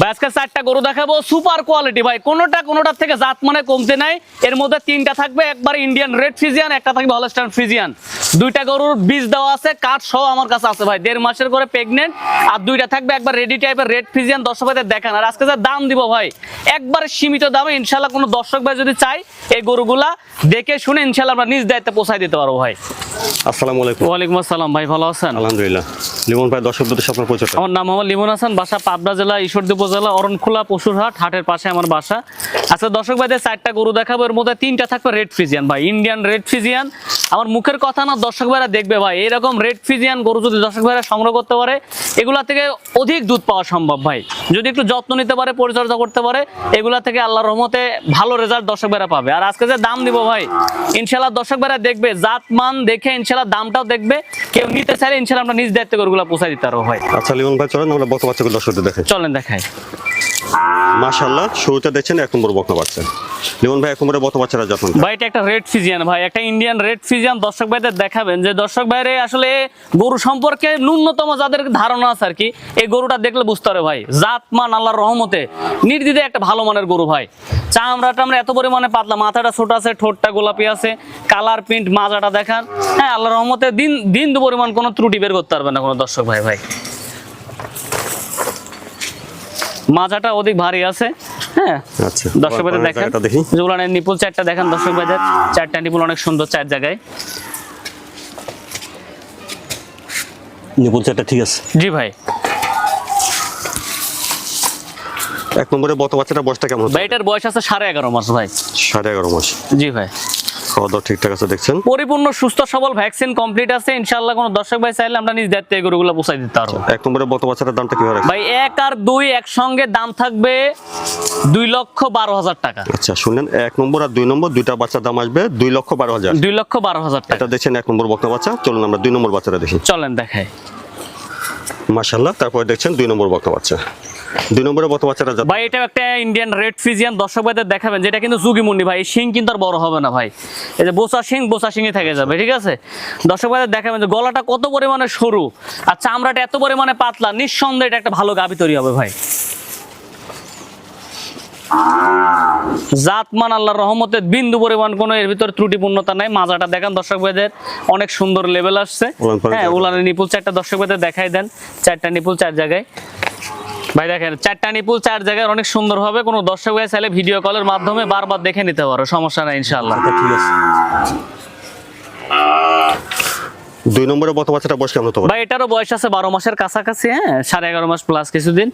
আজকে চারটা গরু দেখাবো। সুপার কোয়ালিটি ভাই কোনোটা কোনোটার থেকে জাত মানে কমতে নাই। এর মধ্যে তিনটা থাকবে একবার ইন্ডিয়ান রেড ফিজিয়ান একটা থাকবে ফিজিয়ান। দুইটা গরুর বীজ দেওয়া আছে কাঠ সহ আমার কাছে আছে ভাই দেড় মাসের করে প্রেগনেন্ট আর দুইটা থাকবে একবার রেডি টাইপের রেড ফিজিয়ান দর্শক ভাইদের দেখান। আর আজকে যা দাম দিব ভাই একবার সীমিত দামে ইনশাল্লাহ কোনো দর্শক ভাই যদি চাই এই গরুগুলা দেখে শুনে ইনশাল্লাহ আমরা নিজ দায়িত্বে পৌঁছাই দিতে পারব ভাই। আসসালামু আলাইকুম। ওয়ালাইকুম আসসালাম ভাই ভালো আছেন? আলহামদুলিল্লাহ। লিমন ভাই, দর্শক দুটো আপনার পরিচয়টা আমার নাম আমার লিমন হাসান, বাসা পাবনা জেলা, ঈশ্বরদী উপজেলা, অরণখোলা, পশুরহাট, হাটের পাশে আমার বাসা। আচ্ছা দর্শক ভাইদের চারটা গরু দেখাবো, এর মধ্যে তিনটা থাকবে রেড ফিজিয়ান ভাই ইন্ডিয়ান রেড ফিজিয়ান আমার মুখের কথা না, দর্শক ভাইরা দেখবে ভাই, এরকম রেড ফিজিয়ান গরু যদি দর্শক ভাইরা সংগ্রহ করতে পারে, এগুলা থেকে অধিক দুধ পাওয়া সম্ভব ভাই। যদি একটু যত্ন নিতে পারে, পরিচর্যা করতে পারে, এগুলা থেকে আল্লাহর রহমতে ভালো রেজাল্ট দর্শক ভাইরা পাবে। আর আজকে যে দাম দিব ভাই ইনশাল্লাহ দর্শক ভাইরা দেখবে জাত মান দেখে ইনশাল্লাহ দামটাও দেখবে। কেউ নিতে চাইলে ইনশাল্লাহ আমরা নিজ দায়িত্ব করে গুলা পৌঁছায় দিতে আরও হয়। আচ্ছা লিমন ভাই চলেন আমরা বত বাচ্চাগুলো দর্শকদের দেখে চলেন দেখাই। মাশাল্লাহ শুরুতে দেখছেন এক নম্বর বক্তা বাচ্চা। লিমন ভাই, এক নম্বরে বক্তা বাচ্চারা যখন ভাই, এটা একটা রেড ফিজিয়ান ভাই, একটা ইন্ডিয়ান রেড ফিজিয়ান দর্শক ভাইদের দেখাবেন যে, দর্শক ভাইরে আসলে গরু সম্পর্কে ন্যূনতম যাদের ধারণা আছে আর কি, এই গরুটা দেখলে বুঝতে পারে ভাই। জাত, মান, আল্লাহর রহমতে নির্দিদে একটা ভালো মানের গরু ভাই। চামড়াটা আমরা এত পরিমাণে পাতলা, মাথাটা ছোট আছে, ঠোঁটটা গোলাপি আছে কালার প্রিন্ট মাজাটা দেখান। হ্যাঁ আল্লাহর রহমতে দিন দিন দু পরিমাণ কোনো ত্রুটি বের করতে পারবে না কোনো দর্শক ভাই ভাই। মাজাটা অধিক ভারী আছে হ্যাঁ? আচ্ছা দর্শক ভাইদের দেখেন। জুলানের নিপুল চারটা দেখেন দর্শক ভাইদের চারটা নিপুল অনেক সুন্দর চার জায়গায়। নিপুল চারটা ঠিক আছে। জি ভাই। এক নম্বরে বক্তা বাচ্চাটা বয়সটা কেমন ভাই এটার বয়স আছে সাড়ে এগারো মাস ভাই। সাড়ে এগারো মাস। জি ভাই। খাওয়া দাওয়া ঠিকঠাক আছে দেখছেন? পরিপূর্ণ সুস্থ সবল ভ্যাকসিন কমপ্লিট আছে। ইনশাআল্লাহ কোনো দর্শক ভাই চাইলে আমরা নিজ দায়িত্বে এই গরুগুলো পৌঁছাই দিতে পারব। এক নম্বরে বাচ্চাটার দামটা রাখছেন? ভাই এক আর দুই একসঙ্গে দাম থাকবে দুই লক্ষ বারো হাজার টাকা। আচ্ছা শুনলেন এক নম্বর আর দুই নম্বর দুইটা বাচ্চার দাম আসবে দুই লক্ষ বারো হাজার। দুই লক্ষ বারো হাজার টাকা। দেখছেন এক নম্বর বক্তা বাচ্চা। চলুন আমরা দুই নম্বর বাচ্চাটা দেখি। চলেন দেখাই। মাশাল্লাহ তারপরে দেখছেন দুই নম্বর বক্তা বাচ্চা। দুই নম্বরে বক্তা বাচ্চাটা ভাই এটা একটা ইন্ডিয়ান রেড ফিজিয়ান দর্শক ভাইদের দেখাবেন, যেটা কিন্তু জুগি মুন্ডি ভাই শিং কিন্তু আর বড় হবে না ভাই। এই যে বোসা শিং, বোসা শিংই থেকে যাবে, ঠিক আছে? দর্শক ভাইদের দেখাবেন যে গলাটা কত পরিমাণে সরু, আর চামড়াটা এত পরিমাণে পাতলা, নিঃসন্দেহে এটা একটা ভালো গাবি তৈরি হবে ভাই। জাতমান আল্লাহর রহমতে বিন্দু পরিমাণ কোনো এর ভিতরে ত্রুটিপূর্ণতা নাই। মাজাটা দেখেন দর্শক ভাইদের অনেক সুন্দর লেভেল আসছে। হ্যাঁ। উলানের নিপুল চারটা দর্শক ভাইদের দেখাই দেন। চারটা নিপুল চার জায়গায়। ভাই দেখেন চারটা নিপুল চার জায়গায় অনেক সুন্দর হবে। কোনো দর্শক ভাই চাইলে ভিডিও কলের মাধ্যমে বারবার দেখে নিতে পারো সমস্যা নাই ইনশাআল্লাহ। ঠিক আছে। দুই নম্বরে বক্তা বাচ্চাটা বয়স কেমন হতে পারে ভাই এটারও বয়স আছে বারো মাসের কাছাকাছি হ্যাঁ? সাড়ে এগারো মাস প্লাস কিছুদিন।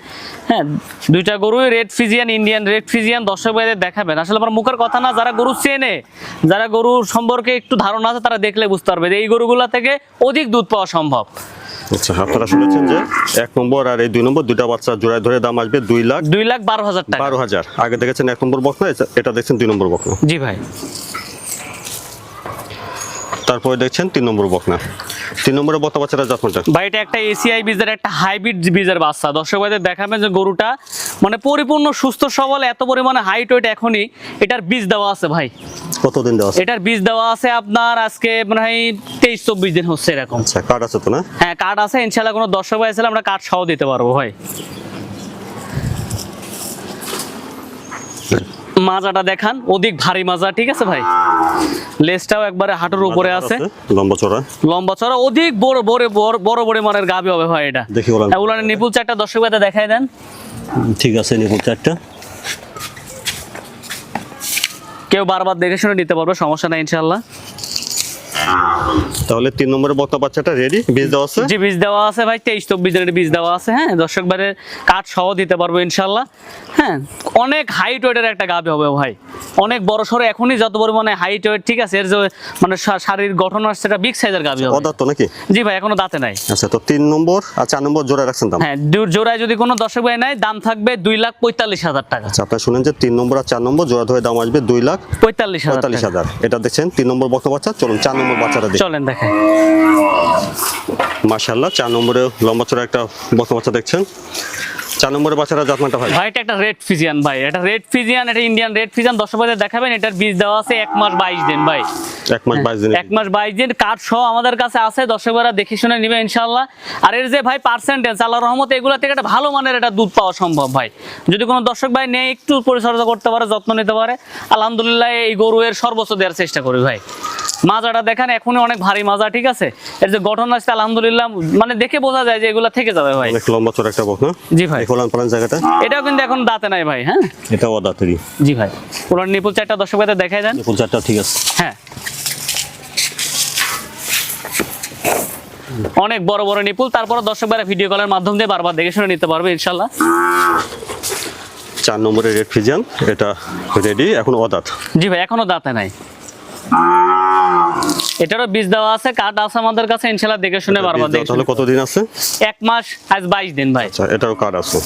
হ্যাঁ দুইটা গরুই red Friesian Indian red Friesian দর্শক ভাইদের দেখাবেন। আসলে আমার মুখের কথা না যারা গরু চেনে যারা গরু সম্পর্কে একটু ধারণা আছে তারা দেখলে বুঝতে পারবে যে এই গরুগুলা থেকে অধিক দুধ পাওয়া সম্ভব। আচ্ছা আপনারা শুনেছেন যে এক নম্বর আর এই দুই নম্বর দুইটা বাচ্চা জোড়ায় ধরে দাম আসবে দুই লাখ দুই লাখ বারো হাজার টাকা। বারো হাজার। আগে দেখেছেন এক নম্বর বকনা এটা- এটা দেখছেন দুই নম্বর বকনা। জি ভাই। তারপরে দেখছেন তিন নম্বর বকনা। তিন নম্বরে বক্তা বাচ্চাটা ভাই এটা একটা এসিআই বীজের একটা হাইব্রিড বীজের বাচ্চা। দর্শক ভাইদের দেখাবেন যে গরুটা মানে পরিপূর্ণ সুস্থ সবল এত পরিমাণে হাইট ওয়েট এখনই এটার বীজ দেওয়া আছে ভাই। কতদিন দেওয়া আছে? এটার বীজ দেওয়া আছে আপনার আজকে মনে হয় তেইশ চব্বিশ দিন হচ্ছে এরকম। আচ্ছা কার্ড আছে তো না? হ্যাঁ কার্ড আছে। ইনশাল্লাহ কোনো দর্শক ভাই আসলে আমরা কার্ড সহ দিতে পারব ভাই। মাজাটা দেখান অধিক ভারী মাজা ঠিক আছে ভাই? লেজটাও একবারে হাঁটুর উপরে আছে লম্বা চড়া লম্বা চড়া অধিক বড় বড় বড় বড় মানের গাবি হবে ভাই এটা। দেখি বলেন। উলানের নিপুল চারটা দর্শক ভাইতে দেখাই দেন। ঠিক আছে নিপুল চারটা। কেউ বারবার দেখে শুনে নিতে পারবে সমস্যা নাই ইনশাল্লাহ তাহলে তিন নম্বরের বক্তা বাচ্চাটা রেডি বীজ দেওয়া আছে? জি, বীজ দেওয়া আছে ভাই। তেইশ, চব্বিশ দিনের বীজ দেওয়া আছে হ্যাঁ? দর্শক বারের কাঠ সহ দিতে পারব ইনশাল্লাহ। হ্যাঁ? অনেক হাইট ওয়েটের একটা গাবে হবে ভাই। অনেক বড় সড়ো এখনই যত পরিমাণে হাইট ওয়েট ঠিক আছে এর যে মানে শা- শারীরিক গঠন আসছে এটা বিগ সাইজের গাবি হবে। অদার তো নাকি? জি ভাই এখনও দাঁতে নাই। আচ্ছা তো তিন নম্বর আর চার নম্বর জোড়া রাখছেন দাম? হ্যাঁ জোড়ায় যদি কোনো দর্শক ভাই নাই দাম থাকবে দুই লাখ পঁয়তাল্লিশ হাজার টাকা। আচ্ছা আপনারা শুনেন যে তিন নম্বর আর চার নম্বর জোড়া ধরে দাম আসবে দুই লাখ পঁয়তাল্লিশ হাজার পঁয়তাল্লিশ টাকা। হাজার। এটা দেখছেন তিন নম্বর বক্তা বাচ্চা চলুন চার নম্বর বাচ্চাটা দেখি। চলেন দেখেন। মাশাল্লাহ চার নম্বরে লম্বা চড়া একটা বক্তা বাচ্চা দেখছেন। চার বাচ্চারা জাতমানটা ভাই? ভাই এটা একটা রেড ফিজিয়ান ভাই এটা রেড ফিজিয়ান এটা ইন্ডিয়ান রেড ফিজিয়ান দেখাবেন এটার বীজ দেওয়া আছে এক মাস বাইশ দিন ভাই। এক মাস বাইশ দিন এক মাস বাইশ দিন কার্ড সহ আমাদের কাছে আছে দর্শকরা দেখে শুনে নিবে ইনশাল্লাহ আর এর যে ভাই পার্সেন্টেজ আল্লাহ রহমতে এগুলো থেকে একটা ভালো মানের দুধ পাওয়া সম্ভব ভাই। যদি কোনো দর্শক ভাই নেই একটু পরিচর্যা করতে পারে যত্ন নিতে পারে আলহামদুলিল্লাহ এই গরু এর সর্বোচ্চ দেওয়ার চেষ্টা করি ভাই। মাজাটা দেখেন এখনই অনেক ভারী মাজা ঠিক আছে? এর যে গঠন আছে আলহামদুলিল্লাহ মানে দেখে বোঝা যায় যে এগুলা থেকে যাবে ভাই। অনেক লম্বা চড়া একটা বকনা জি ভাই। এই ফলান ফলান জায়গাটা? এটাও কিন্তু এখন দাঁতে নাই ভাই হ্যাঁ? এটাও দাঁতেরই জি ভাই। ওনার নিপুল চারটা দর্শক ভাইদের দেখাই দেন। নিপুল চারটা ঠিক আছে। হ্যাঁ। অনেক বড় বড় নিপুল তারপরে দর্শক ভাইরা ভিডিও কলের মাধ্যম দিয়ে বারবার দেখে শুনে নিতে পারবে ইনশাল্লাহ চার নম্বরের রেড ফিজিয়ান এটা রেডি এখন অদাত। জি ভাই এখনও দাঁতে নাই। এটারও বীজ দেওয়া আছে কাঠ আছে আমাদের কাছে ইনশাল্লাহ দেখে শুনে বারবার দেখে। তাহলে কতদিন আছে? এক মাস আজ বাইশ দিন ভাই। আচ্ছা এটারও কার্ড আছে।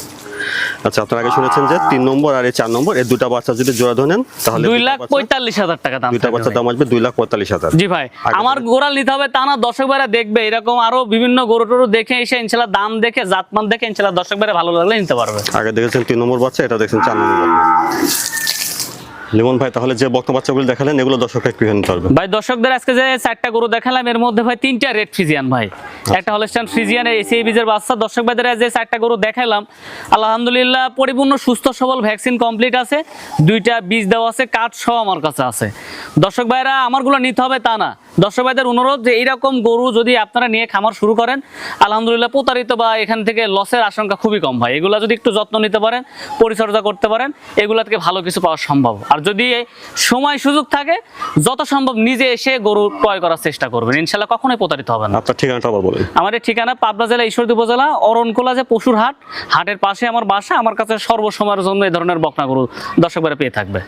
আচ্ছা আপনারা আগে শুনেছেন যে তিন নম্বর আর এই চার নম্বর এই দুটা বাচ্চা যদি জোড়া ধরেন তাহলে দুই লাখ বাচ্চা- পঁয়তাল্লিশ হাজার টাকা দাম থাকবে দাম আসবে দুই লাখ পঁয়তাল্লিশ হাজার। জি ভাই। আমার গোড়াল নিতে হবে তা না দর্শক ভাইরা দেখবে এরকম আরও বিভিন্ন গরু টরু দেখে এসে ইনশাল্লাহ দাম দেখে জাতমান দেখে ইনশাল্লাহ দর্শক ভাইরা ভালো লাগলে নিতে পারবে। আগে দেখেছেন তিন নম্বর বাচ্চা এটা দেখছেন চার নম্বর লিমন ভাই তাহলে যে বক্তা বাচ্চাগুলো দেখালেন এগুলো দর্শকরা একটু নিতে পারবে ভাই দর্শকদের আজকে যে চারটা গরু দেখালাম এর মধ্যে ভাই তিনটা রেড ফ্রিজিয়ান ভাই। একটা হলস্টান ফ্রিজিয়ান এসিআই বীজের বাচ্চা। দর্শক ভাইদের যে চারটা গরু দেখালাম আলহামদুলিল্লাহ পরিপূর্ণ সুস্থ সবল ভ্যাকসিন কমপ্লিট আছে। দুইটা বীজ দেওয়া আছে কাঠ সহ আমার কাছে আছে। দর্শক ভাইরা আমারগুলো নিতে হবে তা না। দর্শক ভাইদের অনুরোধ যে এইরকম গরু যদি আপনারা নিয়ে খামার শুরু করেন আলহামদুলিল্লাহ প্রতারিত বা এখান থেকে লসের আশঙ্কা খুবই কম ভাই। এগুলো যদি একটু যত্ন নিতে পারেন পরিচর্যা করতে পারেন এগুলো থেকে ভালো কিছু পাওয়া সম্ভব। আর যদি সময় সুযোগ থাকে যত সম্ভব নিজে এসে গরু ক্রয় করার চেষ্টা করবেন। ইনশাল্লাহ কখনোই প্রতারিত হবে না। আপনার ঠিকানাটা আবার বলেন। আমার ঠিকানা পাবনা জেলা ঈশ্বরদী উপজেলা অরণকোলা যে পশুর হাট হাটের পাশে আমার বাসা আমার কাছে সর্বসময়ের জন্য এই ধরনের বকনা গরু দর্শকবারে পেয়ে থাকবে।